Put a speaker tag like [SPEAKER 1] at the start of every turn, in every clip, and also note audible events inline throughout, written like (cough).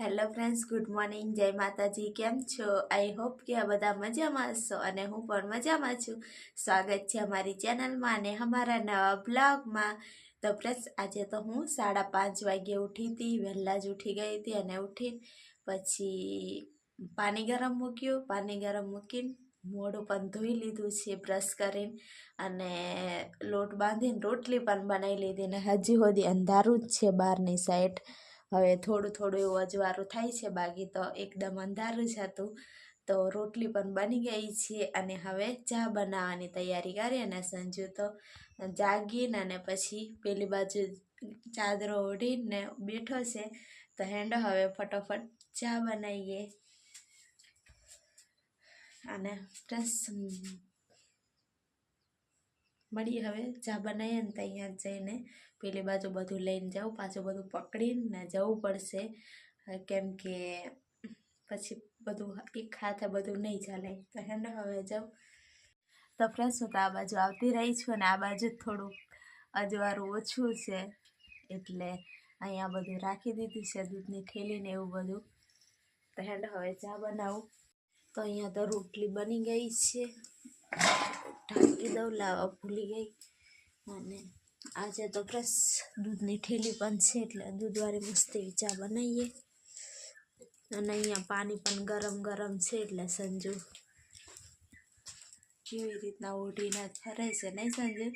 [SPEAKER 1] Hello friends good morning જય માતાજી. કેમ છો? આઈ હોપ કે આ બધા મજામાં હશો અને હું પણ મજામાં છું. સ્વાગત છે અમારી ચેનલમાં અને અમારા નવા બ્લોગમાં. તો ફ્રેન્ડ્સ આજે તો હું સાડા પાંચ વાગે ઉઠી હતી. વહેલા જ ઉઠી ગઈ હતી અને ઉઠી પછી પાણી ગરમ મૂક્યું. પાણી ગરમ મૂકીને મોઢું પણ ધોઈ લીધું છે બ્રશ કરીને અને લોટ બાંધીને રોટલી પણ બનાવી લીધી. ને હજી સુધી અંધારું જ છે બહારની સાઈડ હવે થોડું થોડું એવું અજવાળું થાય છે, બાકી તો એકદમ અંધારું જ હતું. તો રોટલી પણ બની ગઈ છે અને હવે ચા બનાવવાની તૈયારી કરી અને સંજુ તો જાગીને અને પછી પેલી બાજુ ચાદરો ઓઢીને બેઠો છે. તો હેંડો હવે ફટોફટ ચા બનાવીએ. અને મળીએ મળી હવે ચા બનાવીએ ને ત્યાં જઈને. પેલી બાજુ બધું લઈને જાઉં, પાછું બધું પકડીને જવું પડશે. કેમકે પછી બધું એક હાથે બધું નહીં ચાલે. તો હેને હવે જાઉં. તો ફ્રેશ હું તો આ બાજુ આવતી રહી છું અને આ બાજુ થોડુંક અજવાળું ઓછું છે. એટલે અહીંયા બધું રાખી દીધું છે, દૂધની થેલી ને એવું બધું. તો હેન્ડ હવે ચા બનાવું. તો અહીંયા તો રોટલી બની ગઈ છે. ઢાંકી દઉં લાવવા ભૂલી ગઈ. અને આજે તો ફ્રેશ દૂધની ઠેલી પણ છે એટલે દૂધવાળી મસ્ત ચા બનાવીએ. અને અહીંયા પાણી પણ ગરમ ગરમ છે એટલે સંજુ કેવી રીતના ઓઢીને ફરે છે નહીં સંજુ?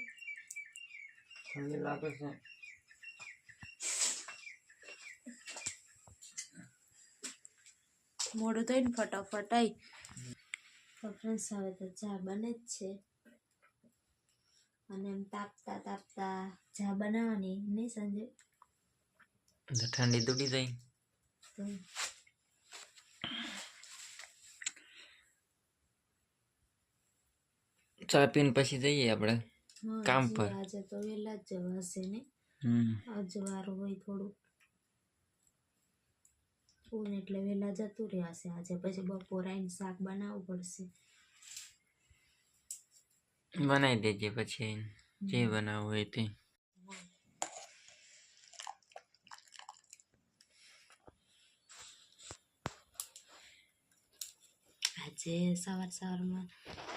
[SPEAKER 1] મોડું થઈને ફટાફટ આવી તો ફ્રેન્ડ્સ હવે તો ચા બને જ છે. અને એમ તાપતા તાપતા ચા બનાવવાની નહીં સંજય
[SPEAKER 2] ઠંડી દૂડી જાય. ચા પીને પછી જઈએ આપણે કામ પર.
[SPEAKER 1] આજે તો વહેલા જ જવાશે ને? અજવારું હોય થોડું. ઊન એટલે વહેલા જતું રહેશે આજે. પછી બપોર આવીને શાક બનાવવું પડશે.
[SPEAKER 2] બનાવી દેજે પછી. જે બનાવવું હોય તે.
[SPEAKER 1] આજે સવાર સવારમાં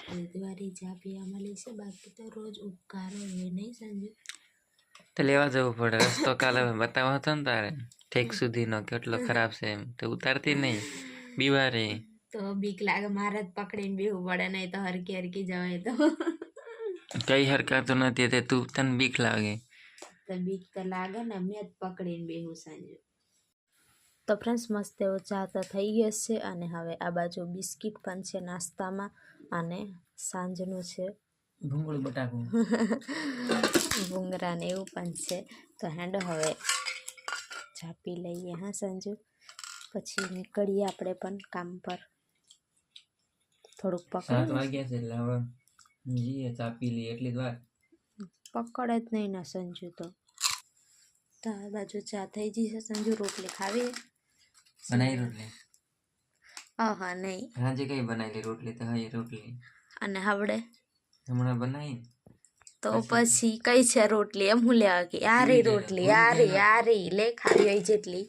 [SPEAKER 1] દૂધવાળી ચા પીવા મળી છે. બાકી તો રોજ ઉપકારો હોય નહીં સંજુ?
[SPEAKER 2] તો લેવા જવું પડે. રસ્તો કાલે બતાવો હતો ને તારે. ઠેક સુધીનો કેટલો ખરાબ છે એમ. તો ઉતારતી નહીં. બીવારે
[SPEAKER 1] તો બીક લાગે મારે જ પકડીને બેવું પડે નહીં તો હરકી હરકી જવાય તો.
[SPEAKER 2] કઈ હરકતો નથી તે તું તને બીક લાગે.
[SPEAKER 1] તો બીક તો લાગે ને મેં જ પકડીને બેહું સાંજે. તો ફ્રેન્ડ્સ મસ્ત એવો ચા તો થઈ ગયો છે અને હવે આ બાજુ બિસ્કિટ પણ છે નાસ્તામાં અને સાંજનું છે.
[SPEAKER 2] ભૂંગળું બટાકું. (laughs)
[SPEAKER 1] ભૂંગરા ને એવું પણ છે. તો હેંડો હવે ચા પી લઈએ હા સંજુ? પછી નીકળીએ આપણે પણ કામ પર. થોડુંક પકડ
[SPEAKER 2] વાગ્યા છે એટલે જઈએ ચા પી લઈએ એટલી જ
[SPEAKER 1] પકડ જ નહીં ને સંજુ તો. તો બાજુ ચા થઈ જશે સંજુ રોટલી ખાવી?
[SPEAKER 2] બનાવી રોટલી?
[SPEAKER 1] હા હા નહીં.
[SPEAKER 2] સાંજે કઈ બનાવેલી રોટલી? તો હા રોટલી.
[SPEAKER 1] અને હવડે?
[SPEAKER 2] હમણાં બનાવી
[SPEAKER 1] તો પછી? કઈ છે રોટલી? એમ હું લેવા કે આ રી રોટલી આ રે આ રી લે ખાવી હોય જેટલી.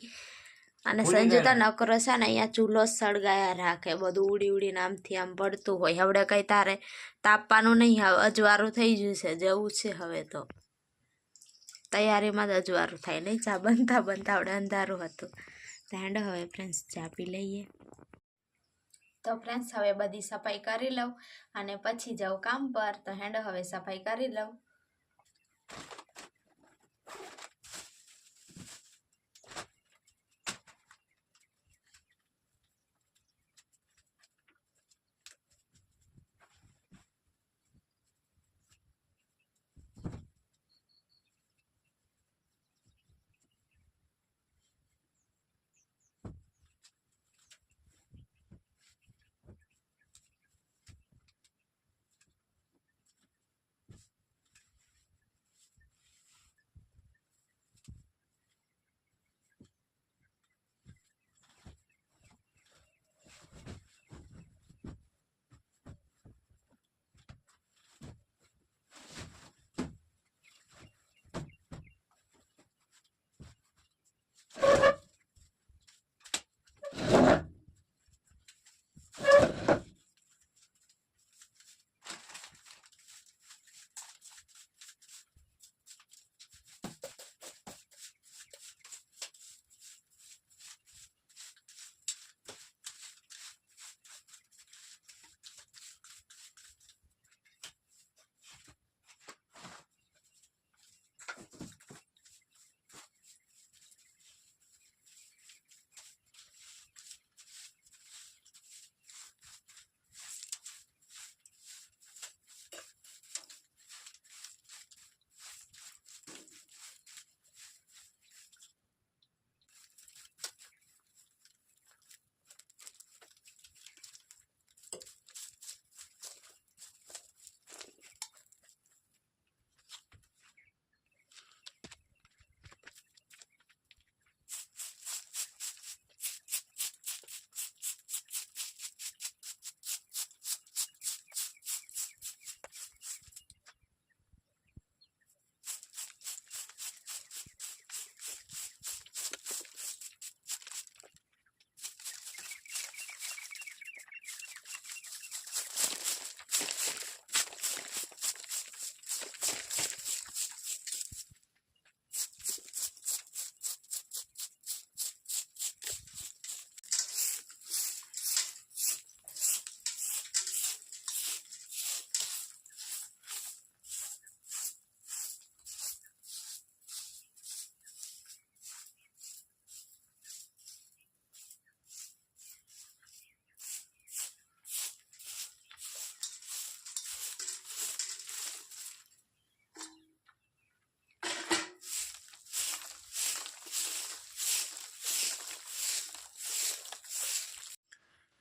[SPEAKER 1] અને સંજુ તો નકરો છે ને અહીંયા ચૂલો સળગાયા રાખે બધું ઉડી ઉડીને આમથી આમ પડતું હોય. હવે કઈ તારે તાપવાનું નહીં હવે અજવારું થઈ ગયું છે જવું છે હવે તો. તૈયારીમાં જ અજવારું થાય નહીં? ચા બનતા બનતા આપણે અંધારું હતું. હેંડો હવે ફ્રેન્ડ્સ ચા પી લઈએ. તો ફ્રેન્ડ્સ હવે બધી સફાઈ કરી લઉં અને પછી જાઉં કામ પર. તો હેંડો હવે સફાઈ કરી લઉં.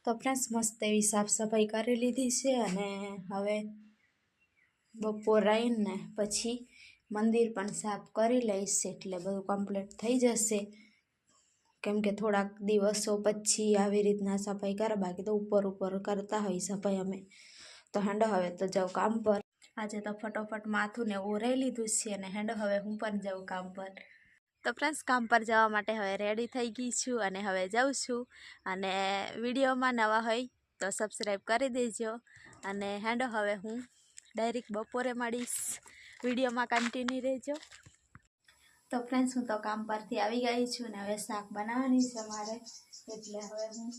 [SPEAKER 1] તો ફ્રેન્ડ્સ, મસ્ત એવી સાફ સફાઈ કરી લીધી છે અને હવે બપોર આવીને પછી મંદિર પણ સાફ કરી લઈશ એટલે બધું કમ્પ્લીટ થઈ જશે. કેમ કે થોડાક દિવસો પછી આવી રીતના સફાઈ કરે, બાકી તો ઉપર ઉપર કરતા હોય સફાઈ અમે. તો હેન્ડ હવે તો જાઉં કામ પર. આજે તો ફટોફટ માથું ને ઓરાઈ લીધું છે અને હેન્ડ હવે હું પણ જાઉં કામ પર. તો ફ્રેન્ડ્સ કામ પર જવા માટે હવે રેડી થઈ ગઈ છું અને હવે જાઉં છું. અને વિડીયોમાં નવા હોય તો સબસ્ક્રાઈબ કરી દેજો. અને હેન્ડો હવે હું ડાયરેક્ટ બપોરે મળીશ. વિડીયોમાં કન્ટિન્યુ રહેજો. તો ફ્રેન્ડ્સ હું તો કામ પરથી આવી ગઈ છું ને હવે શાક બનાવવાની છે મારે. એટલે હવે હું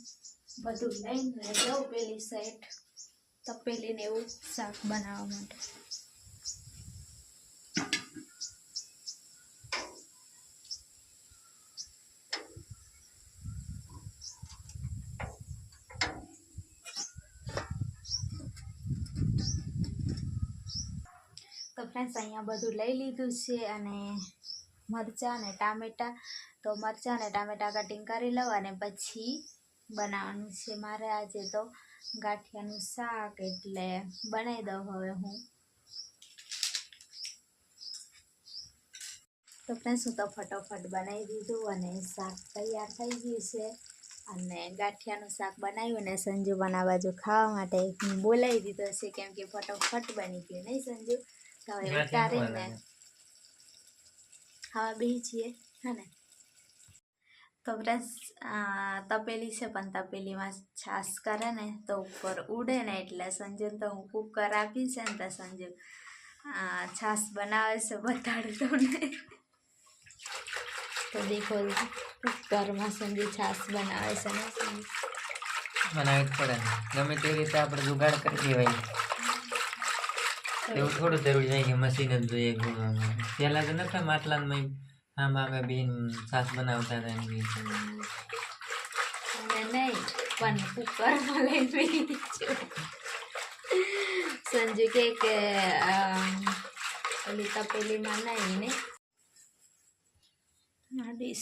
[SPEAKER 1] બધું લઈને જાઉં પેલી સાઈડ તપેલીને એવું શાક બનાવવા માટે. ફ્રેન્ડ્સ અહીંયા બધું લઈ લીધું છે અને મરચાં અને ટામેટાં. તો મરચાં અને ટામેટાં કટિંગ કરી લઉં અને પછી બનાવવાનું છે મારે આજે તો ગાંઠિયાનું શાક એટલે બનાવી દઉં હવે હું. તો ફ્રેન્ડ્સ હું તો ફટોફટ બનાવી દીધું અને શાક તૈયાર થઈ ગયું છે. અને ગાંઠિયાનું શાક બનાવ્યું અને સંજુ બનાવવા જો ખાવા માટે બોલાવી દીધો છે કેમ કે ફટોફટ બની ગયું, નહીં સંજુ? તો હવે ઉતારીને ખાવા બેસી છીએ હા ને? તો ફ્રેન્ડ્સ તપેલી છે પણ તપેલીમાં છાશ કરે ને તો ઉપર ઉડે ને એટલે સંજુ તો હું કુકર આપી છે ને તો સંજુ છાશ બનાવે છે બતાડું તમને. તો દેખો કુકરમાં સંજુ છાશ બનાવે છે ને
[SPEAKER 2] બનાવી જ પડે ગમે તે રીતે આપણે જુગાડ કરી દેવાય. એવું થોડું જરૂરી નહીં કે મશીન જ જોઈએ ઘૂમવામાં પહેલાં તો નતા માટલામાં આમ અમે બેન સાસ બનાવતા હતા એમ
[SPEAKER 1] નહીં. પણ કુકરમાં લઈને બેસી છું. સંજુ કે કે ઓલી તપેલીમાં નહીં ને આ દઈ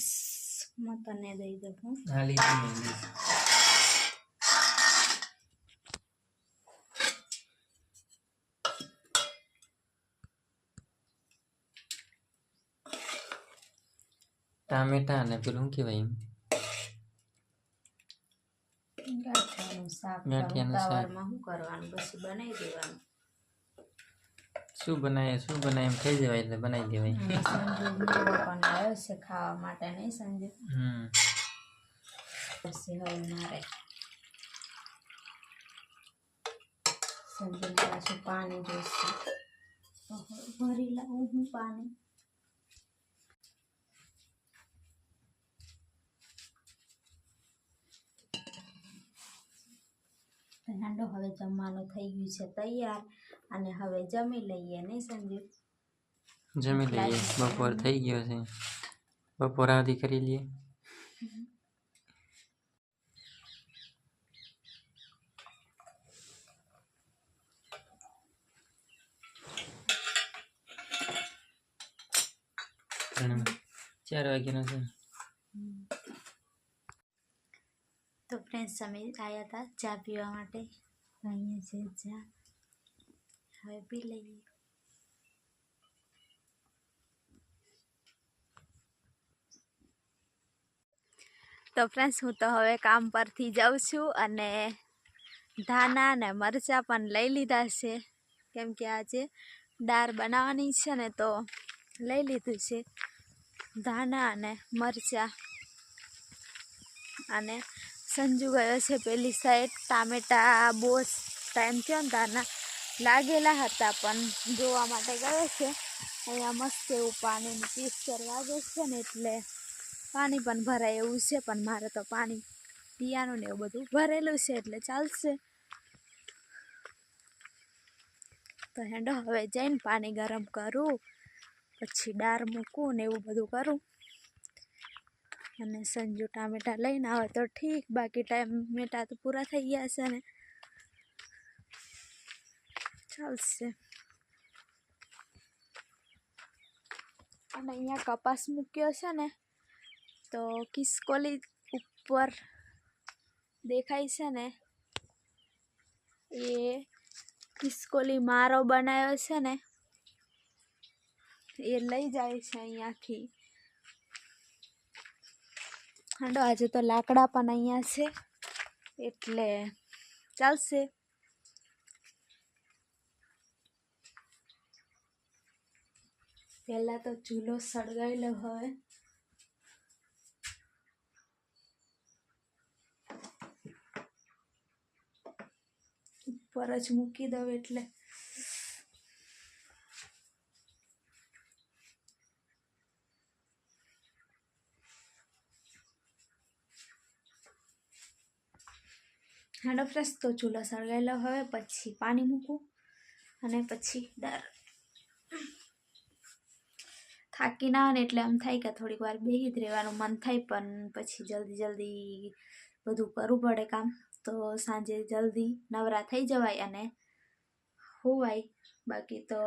[SPEAKER 1] દઉં હા
[SPEAKER 2] લીધી મેં ડીશ. ટામેટા અને પેલું શું કહેવાય?
[SPEAKER 1] ગાંઠિયાનું શાક શું કરવાનું પછી બનાવી દેવાનું
[SPEAKER 2] શું બનાવે શું બનાવે એમ થઈ જવાય એટલે બનાવી દેવાય
[SPEAKER 1] પણ આવ્યો છે ખાવા માટે નહીં સંજુ
[SPEAKER 2] હમ
[SPEAKER 1] પછી હવે મારે સંજુને પાછું પાણી જોઈશે ભરી લાવું હું પાણી નાંડો હવે જમવાનું થઈ ગયું છે તૈયાર અને હવે જમી લઈએ નહીં સંજીવ
[SPEAKER 2] જમી લઈએ. બપોર થઈ ગયો છે. બપોર આવતી કરી લઈએ. ચાર વાગ્યાનો છે.
[SPEAKER 1] તો ફ્રેન્ડ્સ અમે આવ્યા હતા ચા પીવા માટે. અહીંયા છે ચા. હવે પી લઈએ. તો ફ્રેન્ડ્સ હું તો હવે કામ પરથી જાઉં છું અને ધાના ને મરચાં પણ લઈ લીધા છે. કેમ કે આજે દાળ બનાવવાની છે ને તો લઈ લીધું છે. ધાના અને મરચાં. અને સંજુ ગયો છે પેલી સાઈડ ટામેટા બહુ ટાઈમ થયો ને તારના લાગેલા હતા પણ જોવા માટે ગયો છે. અહીંયા મસ્ત એવું પાણીનું પિક્ચર વાગે છે ને એટલે પાણી પણ ભરાય એવું છે, પણ મારે તો પાણી પીવાનું ને એવું બધું ભરેલું છે એટલે ચાલશે. તો હેંડો, હવે જઈને પાણી ગરમ કરું, પછી દાળ મૂકું ને એવું બધું કરું. અને સંજુ ટામેટા લઈને આવે તો ઠીક બાકી ટામેટા તો પૂરા થઈ ગયા છે ને। ચાલશે। અને અહીંયા કપાસ મૂક્યો છે ને, તો કિસકોલી ઉપર દેખાય છે ને, એ ખિસકોલી મારો બનાવ્યો છે ને, એ લઈ જાય છે અહીંયાથી। હાંડો, આજે તો લાકડા પણ અહીંયા છે. એટલે ચાલશે. પહેલાં તો ચૂલો સળગાવેલો હવે. ઉપર જ મૂકી દઉં એટલે. હાંડો ફ્રેશ તો ચૂલો સળગાવેલો હવે, પછી પાણી મૂકું અને પછી દર. થાકી ના આવે એટલે એમ થાય કે થોડીક વાર બેસી જ રહેવાનું, મન થાય પણ પછી જલ્દી જલ્દી બધું કરવું પડે કામ. તો સાંજે જલ્દી નવરા થઈ જવાય અને હોવાય. બાકી તો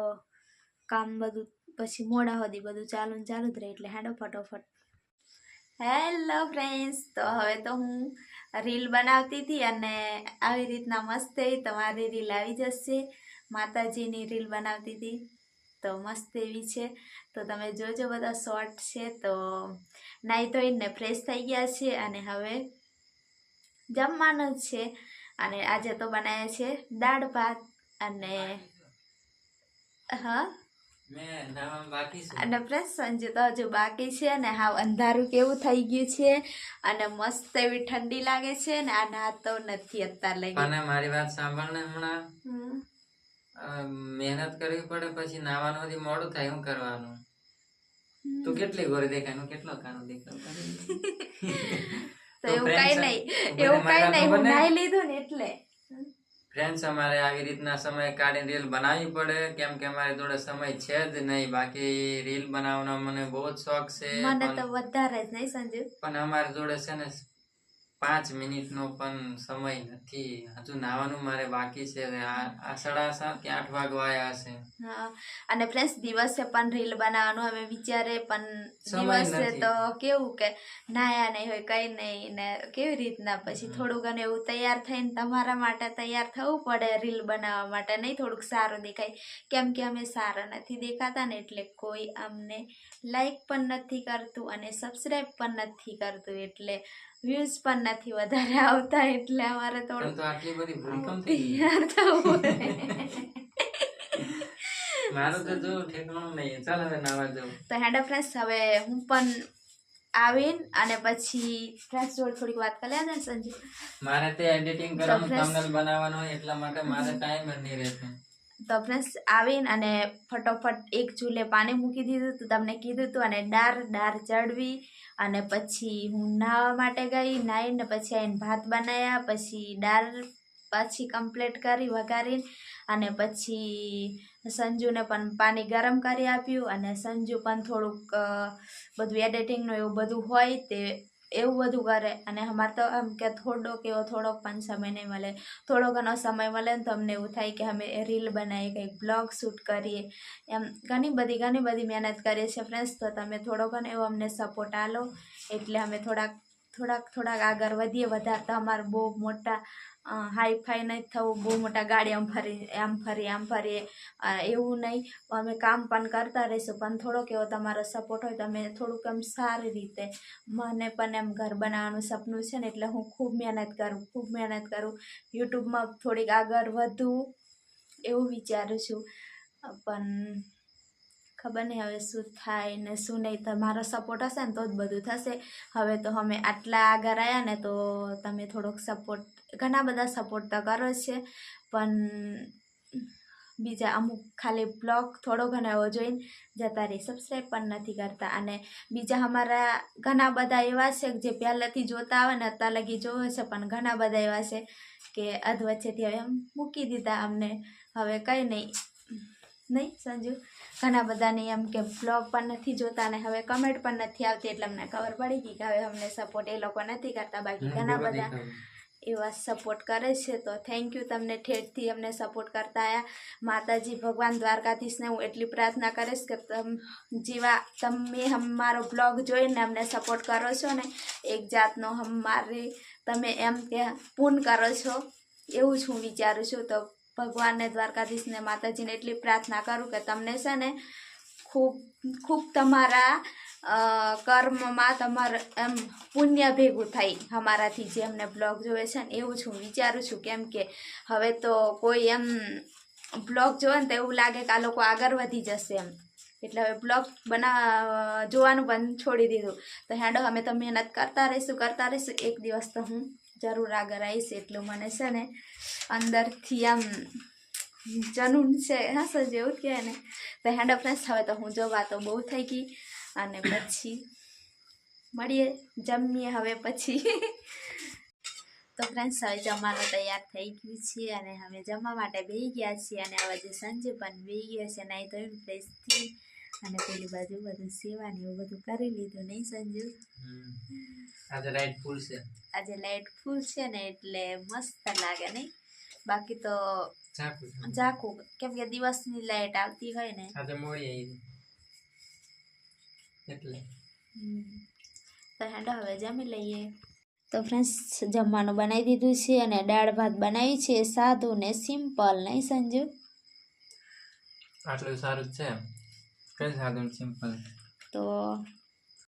[SPEAKER 1] કામ બધું, પછી મોડા સુધી બધું ચાલુ ચાલુ જ રહે એટલે હેડો ફટોફટ. હેલો ફ્રેન્ડ્સ તો હવે તો હું રીલ બનાવતી હતી અને આવી રીતના મસ્ત તમારી રીલ આવી જશે. માતાજીની રીલ બનાવતી હતી. તો મસ્ત એવી છે. તો તમે જોજો બધા શોર્ટ છે. તો નાહી ધોઈને ફ્રેશ થઈ ગયા છે અને હવે જમવાનું છે. અને આજે તો બનાવ્યા છે દાળ ભાત અને હા? અને ફ્રેન્ડ સાંજે તો હજુ બાકી છે અને હાવ અંધારું કેવું થઈ ગયું છે અને મસ્ત એવી ઠંડી લાગે છે અને આ નાતો નથી અત્યારે લઈ
[SPEAKER 2] અને મારી વાત સાંભળ ને હમણાં મહેનત કરવી પડે પછી નાવાનું હજી મોડું થાય શું કરવાનું. તું કેટલી ગોરી દેખાય? હું કેટલો કાનો દેખાવ (laughs)
[SPEAKER 1] તો એવું કઈ નહીં એવું કઈ નહીં હું નાઈ લીધું ને એટલે.
[SPEAKER 2] ફ્રેન્ડ્સ અમારે આવી રીતના સમય કાઢીને રીલ બનાવવી પડે. કેમ કે અમારે જોડે સમય છે જ નહીં. બાકી રીલ બનાવવાનો મને બહુ જ શોખ છે.
[SPEAKER 1] મને તો વધારે જ નહીં સંજીવ
[SPEAKER 2] પણ અમારે જોડે છે ને પાંચ મિનિટનો પણ સમય નથી. હજુ નાવાનું મારે બાકી છે આ સાડા સાત કે આઠ વાગ વાયા હશે.
[SPEAKER 1] અને ફ્રેન્ડ્સ દિવસે પણ રીલ બનાવવાનું અમે વિચારે પણ દિવસે તો કેવું કે નાયા નહીં હોય કઈ નહીં ને કેવી રીતના પછી થોડું ઘણું એવું તૈયાર થઈને તમારા માટે તૈયાર થવું પડે રીલ બનાવવા માટે. નહીં થોડુંક સારું દેખાય. કેમ કે અમે સારા નથી દેખાતા ને એટલે કોઈ અમને લાઈક પણ નથી કરતું અને સબસ્ક્રાઈબ પણ નથી કરતું. એટલે વ્યૂઝ પણ નથી વધારે આવતા એટલે અમારે થોડું
[SPEAKER 2] તો આટલી બધી ભૂલ થઈ મારું તો જો ઠેકાણું નહીં. ચાલ હવે નાવા જવું
[SPEAKER 1] તો હેડા ફ્રેન્ડ્સ હવે હું પણ આવીન અને પછી ફ્રેન્ડ્સ જોડે થોડીક વાત કરી લે ને સંજુ?
[SPEAKER 2] મારે તે એડિટિંગ કરવાનું
[SPEAKER 1] friends-
[SPEAKER 2] બનાવવાનું એટલા માટે મારે ટાઈમ જ નહીં રહેતો.
[SPEAKER 1] તો ફ્રેન્ડ્સ આવીને અને ફટોફટ એક ચૂલે પાણી મૂકી દીધું હતું, તમને કીધું હતું, અને ડાર ડાર ચડવી, અને પછી હું નાહવા માટે ગઈ, નાહીને પછી આવીને ભાત બનાવ્યા પછી ડાર પાછી કમ્પ્લીટ કરી, વઘારીને, અને પછી સંજુને પણ પાણી ગરમ કરી આપ્યું, અને સંજુ પણ થોડુંક બધું એડિટિંગનું એવું બધું હોય તે એવું બધું કરે. અને અમારે તો એમ કે થોડોક એવો થોડોક પણ સમય નહીં મળે. થોડો ઘણો સમય મળે ને તો અમને એવું થાય કે અમે રીલ બનાવીએ, કંઈક બ્લોગ શૂટ કરીએ. એમ ઘણી બધી ઘણી બધી મહેનત કરીએ છીએ ફ્રેન્ડ્સ તો તમે થોડો ઘણો એવો અમને સપોર્ટ આલો. એટલે અમે થોડાક થોડાક થોડાક આગળ વધીએ. વધારે તો અમારે બહુ મોટા હાઈ ફાઈ નહીં થવું, બહુ મોટા ગાડી આમ ફરી આમ ફરી, આમ ફરીએ એવું નહીં. અમે કામ પણ કરતા રહીશું, પણ થોડોક એવો તમારો સપોર્ટ હોય તો અમે થોડુંક એમ સારી રીતે મને પણ એમ ઘર બનાવવાનું સપનું છે ને, એટલે હું ખૂબ મહેનત કરું, ખૂબ મહેનત કરું. યુટ્યુબમાં થોડીક આગળ વધું, એવું વિચારું છું. પણ ખબર નહીં હવે શું થાય ને શું નહીં, તમારો સપોર્ટ હશે ને તો જ બધું થશે. હવે તો અમે આટલા આગળ આવ્યા ને તો તમે થોડોક સપોર્ટ ઘણા બધા સપોર્ટ તો કરો જ છે પણ બીજા અમુક ખાલી બ્લોગ થોડો ઘણો એવો જોઈને જતા રહી. સબસ્ક્રાઈબ પણ નથી કરતા અને બીજા અમારા ઘણા બધા એવા છે જે પહેલાંથી જોતા આવે ને અત્યાર લગી જોવે છે પણ ઘણા બધા એવા છે કે અધ વચ્ચેથી હવે એમ મૂકી દીધા અમને. હવે કંઈ નહીં. નહીં સંજુ? ઘણા બધાને એમ કે બ્લોગ પણ નથી જોતા અને હવે કમેન્ટ પણ નથી આવતી એટલે અમને ખબર પડી ગઈ કે હવે અમને સપોર્ટ એ લોકો નથી કરતા. બાકી ઘણા બધા એવા સપોર્ટ કરે છે. તો થેન્ક યુ તમને ઠેઠથી અમને સપોર્ટ કરતા આવ્યા માતાજી ભગવાન દ્વારકાધીશને હું એટલી પ્રાર્થના કરીશ કે તમ જેવા તમે અમારો બ્લોગ જોઈને અમને સપોર્ટ કરો છો ને, એક જાતનો અમારે તમે એમ કે પૂન કરો છો, એવું જ હું વિચારું છું. તો ભગવાનને, દ્વારકાધીશને, માતાજીને એટલી પ્રાર્થના કરું કે તમને છે ને ખૂબ ખૂબ તમારા કર્મમાં તમારે એમ પુણ્ય ભેગું થાય અમારાથી જે અમને બ્લોગ જોવે છે ને, એવું જ હું વિચારું છું. કેમ કે હવે તો કોઈ એમ બ્લોગ જોવે ને તો એવું લાગે કે આ લોકો આગળ વધી જશે એમ. એટલે હવે બ્લોગ બના, જોવાનું બંધ છોડી દીધું. તો હેડો, અમે તો મહેનત કરતા રહીશું કરતા રહીશું. એક દિવસ તો હું જરૂર આગળ આવીશ એટલું મને છે ને, અંદરથી આમ જનૂન છે હા સર જેવું જ કહે ને. તો હેન્ડ ફ્રેન્ડ્સ હવે તો હું જોવા તો બહુ થઈ ગઈ. અને પછી મળીએ જમીએ હવે પછી. તો ફ્રેન્ડ્સ હવે જમવાનું તૈયાર થઈ ગયું છે અને હવે જમવા માટે બેસી ગયા છીએ અને હવે જે સંજુ પણ બેહી ગયો છે નાઈ તો એમ ફ્રેશથી અને પેલી બાજુ બધું સેવાની એવું બધું કરી લીધું નહીં સંજુ?
[SPEAKER 2] આજે લાઈટ ફૂલ છે.
[SPEAKER 1] આજે લાઇટ ફૂલ છે ને એટલે મસ્ત લાગે નહીં? બાકી તો
[SPEAKER 2] ઝાકું છે.
[SPEAKER 1] કેમ કે દિવસની લાઇટ આવતી હોય ને.
[SPEAKER 2] આજે મોડી આવી. એટલે.
[SPEAKER 1] તો હેડો હવે જમી લઈએ. તો ફ્રેન્ડ્સ જમવાનું બનાવી દીધું છે અને દાળ ભાત બનાવી છે સાદું ને સિમ્પલ નહીં સંજુ?
[SPEAKER 2] આટલું સારું છે કઈ સાદું સિમ્પલ?
[SPEAKER 1] તો